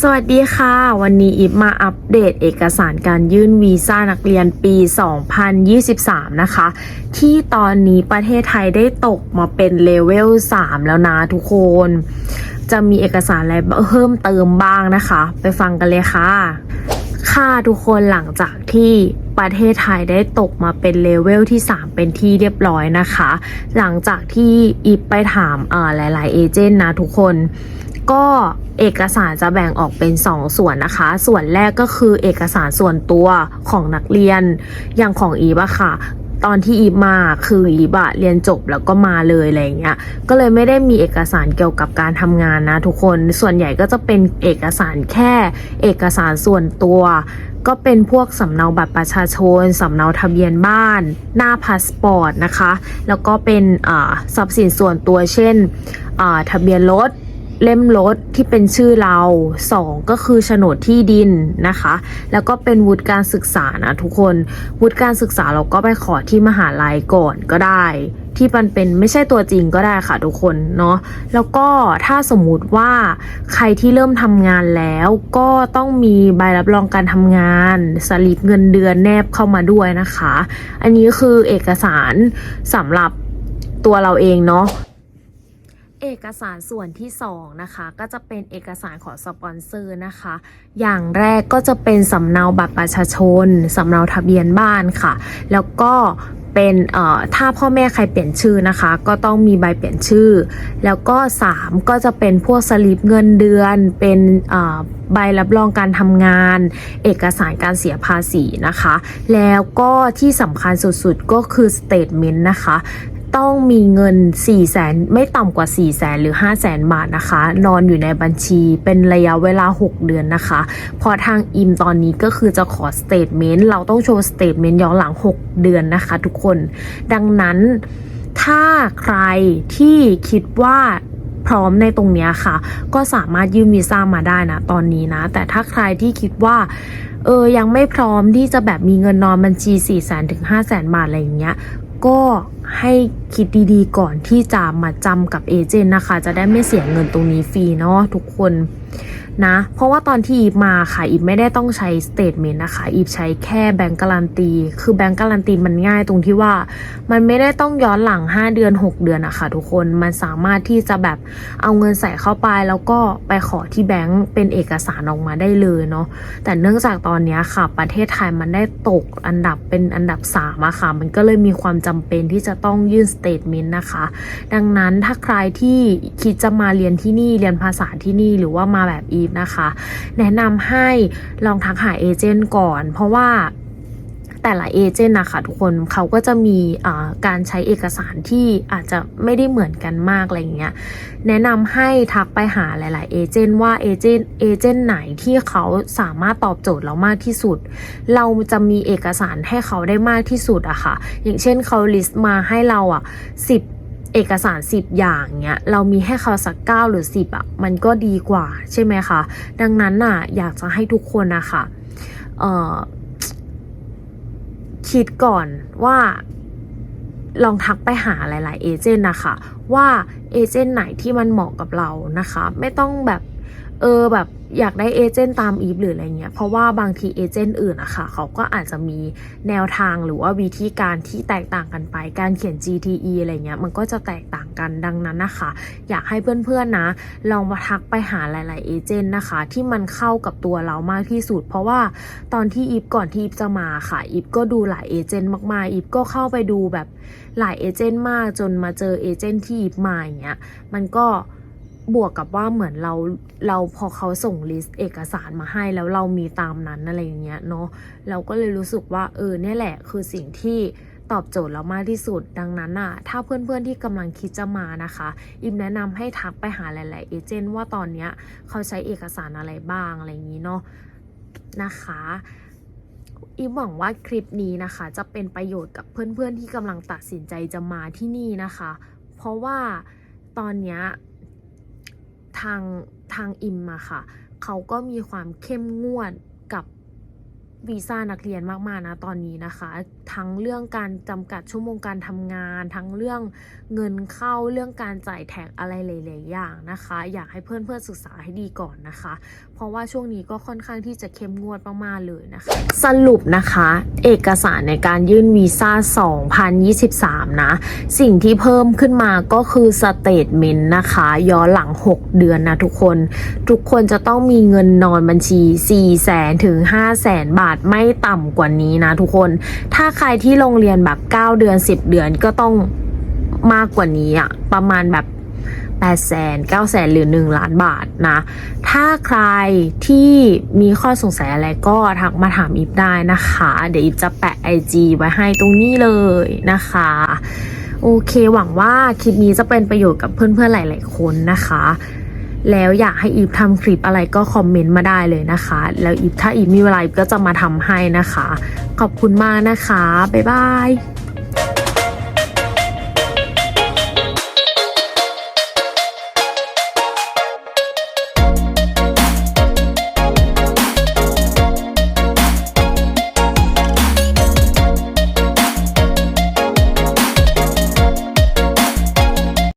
สวัสดีค่ะ วันนี้อิฟมาอัปเดตเอกสารการยื่นวีซ่านักเรียนปี 2023 นะคะ ที่ตอนนี้ประเทศไทยได้ตกมาเป็นเลเวล 3 แล้วนะทุกคน จะมีเอกสารอะไรเพิ่มเติมบ้างนะคะ ไปฟังกันเลยค่ะ ค่ะทุกคนหลังจากที่ประเทศไทยได้ตกมาเป็นเลเวลที่ 3 เป็นที่เรียบร้อยนะคะ หลังจากที่อิฟไปถามอ่อหลาย ๆ เอเจนต์นะทุกคน ก็เอกสารจะแบ่งออกเป็น2ส่วนนะคะ ส่วนแรกก็คือเอกสารส่วนตัวของนักเรียน อย่างของอีฟอะค่ะ ตอนที่อีมาคืออีฟอะเรียนจบแล้วก็มาเลยอะไรเงี้ย ก็เลยไม่ได้มีเอกสารเกี่ยวกับการทำงานนะทุกคน ส่วนใหญ่ก็จะเป็นเอกสารแค่ เอกสารส่วนตัวก็เป็นพวกสำเนาบัตรประชาชน สำเนาทะเบียนบ้าน หน้าพาสปอร์ตนะคะ แล้วก็เป็นทรัพย์สินส่วนตัวเช่นทะเบียนรถ เล่มรถที่เป็นชื่อเรา2ก็คือโฉนดที่ดินนะคะ แล้วก็เป็นวุฒิการศึกษานะทุกคนวุฒิการศึกษาเราก็ไปขอที่มหาลัยก่อนก็ได้ ที่มันเป็นไม่ใช่ตัวจริงก็ได้ค่ะทุกคนเนาะแล้วก็ถ้าสมมุติว่าใครที่เริ่มทำงานแล้วก็ต้องมีใบรับรองการทำงานสลิปเงินเดือนแนบเข้ามาด้วยนะคะ อันนี้คือเอกสารสำหรับตัวเราเองเนาะ เอกสารส่วนที่ 2 นะคะ ก็จะเป็นเอกสารของสปอนเซอร์นะคะ อย่างแรกก็จะเป็นสำเนาบัตรประชาชนสำเนาทะเบียนบ้านค่ะ แล้วก็เป็นเอ่อถ้าพ่อแม่ใครเปลี่ยนชื่อนะคะ ก็ต้องมีใบเปลี่ยนชื่อ แล้วก็ 3 ก็จะเป็นพวกสลิปเงินเดือน เป็นเอ่อใบรับรองการทำงาน เอกสารการเสียภาษีนะคะ แล้วก็ที่สำคัญสุดๆก็คือสเตทเมนต์นะคะ ต้องมีเงิน 4 0 0แสนไม่ต่ำกว่า 4 0 0แสนหรือ 5 0 0แสนบาทนะคะ นอนอยู่ในบัญชีเป็นระยะเวลา 6 เดือนนะคะพอทางอิมตอนนี้ก็คือจะขอสเตทเมนต์เราต้องโชว์สเตทเมนต์ย้อนหลัง 6 เดือนนะคะทุกคน ดังนั้นถ้าใครที่คิดว่าพร้อมในตรงนี้ค่ะ ก็สามารถยื่นวีซ่ามาได้นะตอนนี้นะ แต่ถ้าใครที่คิดว่าเออยังไม่พร้อมที่จะแบบมีเงินนอนบัญชี4 0 0แสนถึง5 0 0แสนบาทอะไรอย่างเงี้ย ก็ให้คิดดีๆ ก่อนที่จะมาจำกับเอเจนต์นะคะ จะได้ไม่เสียเงินตรงนี้ฟรีเนาะทุกคน นะ เพราะว่าตอนที่อีฟมาค่ะอีฟไม่ได้ต้องใช้สเตทเมนต์นะคะอีฟใช้แค่แบงก์การันตี คือแบงก์การันตีมันง่ายตรงที่ว่า มันไม่ได้ต้องย้อนหลัง 5 เดือน 6 เดือนอะค่ะทุกคนมันสามารถที่จะแบบเอาเงินใส่เข้าไปแล้วก็ไปขอที่แบงก์เป็นเอกสารออกมาได้เลยเนาะแต่เนื่องจากตอนเนี้ยค่ะ ประเทศไทยมันได้ตกอันดับเป็นอันดับ3อะค่ะมันก็เลยมีความจำเป็นที่จะต้องยื่นสเตทเมนต์นะคะ ดังนั้นถ้าใครที่คิดจะมาเรียนที่นี่เรียนภาษาที่นี่หรือว่ามาแบบอีฟนะคะ แนะนำให้ลองทักหาเอเจนต์ก่อน เพราะว่าแต่ละเอเจนต์นะคะทุกคนเขาก็จะมีอ่าการใช้เอกสารที่อาจจะไม่ได้เหมือนกันมากอะไรอย่างเงี้ยแนะนำให้ทักไปหาหลาย ๆ เอเจนต์ว่าเอเจนต์เอเจนต์ไหนที่เขาสามารถตอบโจทย์เรามากที่สุด เราจะมีเอกสารให้เขาได้มากที่สุดอะค่ะ อย่างเช่นเขาลิสต์มาให้เราอะสิบ เอกสาร 10 อย่างเนี้ยเรามีให้เขาสัก 9 หรือ 10อะมันก็ดีกว่าใช่ไหมคะ ดังนั้นน่ะอยากจะให้ทุกคนนะคะเอ่อคิดก่อนว่าลองทักไปหาหลาย ๆ เอเจนต์นะคะว่าเอเจนต์ไหนที่มันเหมาะกับเรานะคะ ไม่ต้องแบบ เออแบบอยากได้เอเจนต์ตามอีฟหรืออะไรเงี้ย เพราะว่าบางทีเอเจนต์อื่นอะค่ะ เขาก็อาจจะมีแนวทางหรือว่าวิธีการที่แตกต่างกันไป การเขียน GTE อะไรเงี้ย มันก็จะแตกต่างกันดังนั้นนะคะ อยากให้เพื่อนๆนะ ลองมาทักไปหาหลาย ๆ เอเจนต์นะคะ ที่มันเข้ากับตัวเรามากที่สุด เพราะว่าตอนที่อีฟก่อนที่อีฟจะมาค่ะ อีฟก็ดูหลายเอเจนต์มากๆ อีฟก็เข้าไปดูแบบหลายเอเจนต์มากจนมาเจอเอเจนต์ที่อีฟมาอย่างเงี้ย มันก็ บวกกับว่าเหมือนเราเราพอเขาส่งลิสต์เอกสารมาให้แล้วเรามีตามนั้นอะไรอย่างเงี้ยเนาะเราก็เลยรู้สึกว่าเออเนี่ยแหละคือสิ่งที่ตอบโจทย์เรามากที่สุด ดังนั้นอะ ถ้าเพื่อนๆที่กำลังคิดจะมานะคะ อิมแนะนำให้ทักไปหาหลาย ๆ เอเจนต์ว่าตอนเนี้ยเขาใช้เอกสารอะไรบ้างอะไรอย่างนี้เนาะนะคะอิมหวังว่าคลิปนี้นะคะ จะเป็นประโยชน์กับเพื่อนๆที่กำลังตัดสินใจจะมาที่นี่นะคะ เพราะว่าตอนเนี้ย ทางทางอิมอะค่ะ เขาก็มีความเข้มงวดกับ วีซ่านักเรียนมากๆนะตอนนี้นะคะ ทั้งเรื่องการจำกัดชั่วโมงการทำงาน ทั้งเรื่องเงินเข้าเรื่องการจ่ายแท็กอะไรหลายๆอย่างนะคะ อยากให้เพื่อนๆศึกษาให้ดีก่อนนะคะ เพราะว่าช่วงนี้ก็ค่อนข้างที่จะเข้มงวดมากๆเลยนะคะ สรุปนะคะ เอกสารในการยื่นวีซ่า 2023 นะ สิ่งที่เพิ่มขึ้นมาก็คือสเตทเมนต์นะคะย้อนหลัง 6 เดือนนะทุกคน ทุกคนจะต้องมีเงินนอนบัญชี4แสนถึง5แสนบาททไม่ต่ำกว่านี้นะทุกคน ถ้าใครที่โรงเรียนแบบ 9 เดือน 10 เดือนก็ต้องมากกว่านี้อะประมาณแบบ8แสน9แสนหรือ 1 ล้านบาทนะ ถ้าใครที่มีข้อสงสัยอะไรก็ทักมาถามอีฟได้นะคะ เดี๋ยวอีฟจะแปะ IG ไว้ให้ตรงนี้เลยนะคะ โอเคหวังว่าคลิปนี้จะเป็นประโยชน์กับเพื่อนๆหลาย ๆ คนนะคะ แล้วอยากให้อีฟทำคลิปอะไรก็คอมเมนต์มาได้เลยนะคะ แล้วอีฟถ้าอีฟมีเวลาอีฟก็จะมาทำให้นะคะ ขอบคุณมากนะคะ บ๊ายบาย